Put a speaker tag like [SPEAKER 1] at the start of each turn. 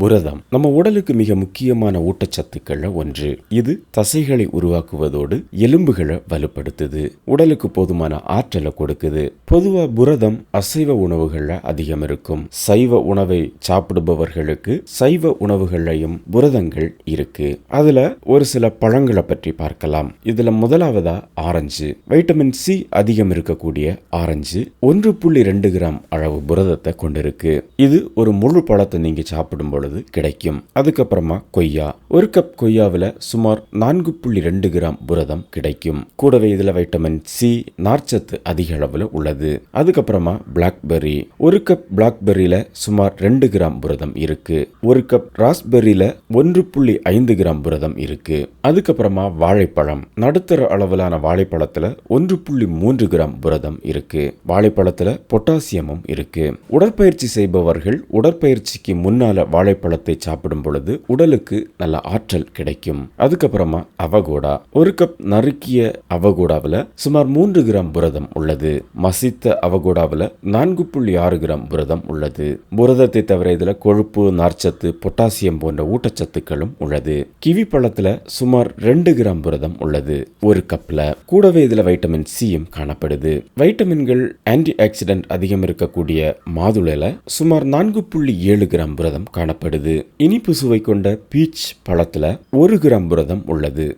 [SPEAKER 1] புரதம். நம்ம உடலுக்கு மிக முக்கியமான ஊட்டச்சத்துக்கள்ல ஒன்று. இது தசைகளை உருவாக்குவதோடு எலும்புகளை வலுப்படுத்துது. உடலுக்கு போதுமான ஆற்றலை கொடுக்குது. பொதுவா புரதம் அசைவ உணவுகள்ல அதிகம் இருக்கும். சைவ உணவை சாப்பிடுபவர்களுக்கு சைவ உணவுகள்லையும் புரதங்கள் இருக்கு. அதுல ஒரு சில பழங்களை பற்றி பார்க்கலாம். இதுல முதலாவதா ஆரஞ்சு. வைட்டமின் சி அதிகம் இருக்கக்கூடிய ஆரஞ்சு ஒன்று புள்ளி ரெண்டு கிராம் அளவு புரதத்தை கொண்டிருக்கு. இது ஒரு முழு பழத்தை நீங்க சாப்பிடும் பொழுது கிடைக்கும். அதுக்கப்புறமா கொய்யா. ஒரு கப் கொய்யாவில் சுமார் நான்கு புள்ளி ரெண்டு கிராம் புரதம் கிடைக்கும். கூடவே இதில் வைட்டமின் சி நார்ச்சத்து அதிக அளவில் உள்ளது. அதுக்கப்புறமா பிளாக்பெர்ரி ஒரு கப் பிளாக்பெர்ரியில சுமார் ரெண்டு கிராம் புரதம் இருக்கு. ஒரு கப் ராஸ்பெர்ரியில் ஒன்று புள்ளி ஐந்து கிராம் புரதம் இருக்கு. அதுக்கப்புறமா வாழைப்பழம். நடுத்தர அளவிலான வாழைப்பழத்தில் ஒன்று புள்ளி மூன்று கிராம் புரதம் இருக்கு. வாழைப்பழத்தில் பொட்டாசியமும் இருக்கு. உடற்பயிற்சி செய்பவர்கள் உடற்பயிற்சிக்கு முன்னால வாழைப்பழத்தை சாப்பிடும் பொழுது உடலுக்கு நல்ல ஆற்றல் கிடைக்கும். அதுக்கப்புறமா அவகோடா. ஒரு கப் நறுக்கிய அவகோடாவில் சுமார் மூன்று கிராம் புரதம் உள்ளது. மசித்த அவகோடாவில் நான்கு புள்ளி ஆறு கிராம் புரதம் உள்ளது. புரதத்தை தவிர இதுல கொழுப்பு நார்ச்சத்து பொட்டாசியம் போன்ற ஊட்டச்சத்துக்களும் உள்ளது. கிவி பழத்துல சுமார் ரெண்டு கிராம் புரதம் உள்ளது. ஒரு கப்ல கூடவே இதுல வைட்டமின் சியும் காணப்படுது. வைட்டமின்கள் ஆன்டி ஆக்சிடென்ட் அதிகம் இருக்கக்கூடிய மாதுளையில் சுமார் நான்கு புள்ளி ஏழு கிராம் புரதம் காணப்படுது. இனிப்பு சுவை கொண்ட பீச் பழத்துல ஒரு கிராம் புரதம் உள்ளது.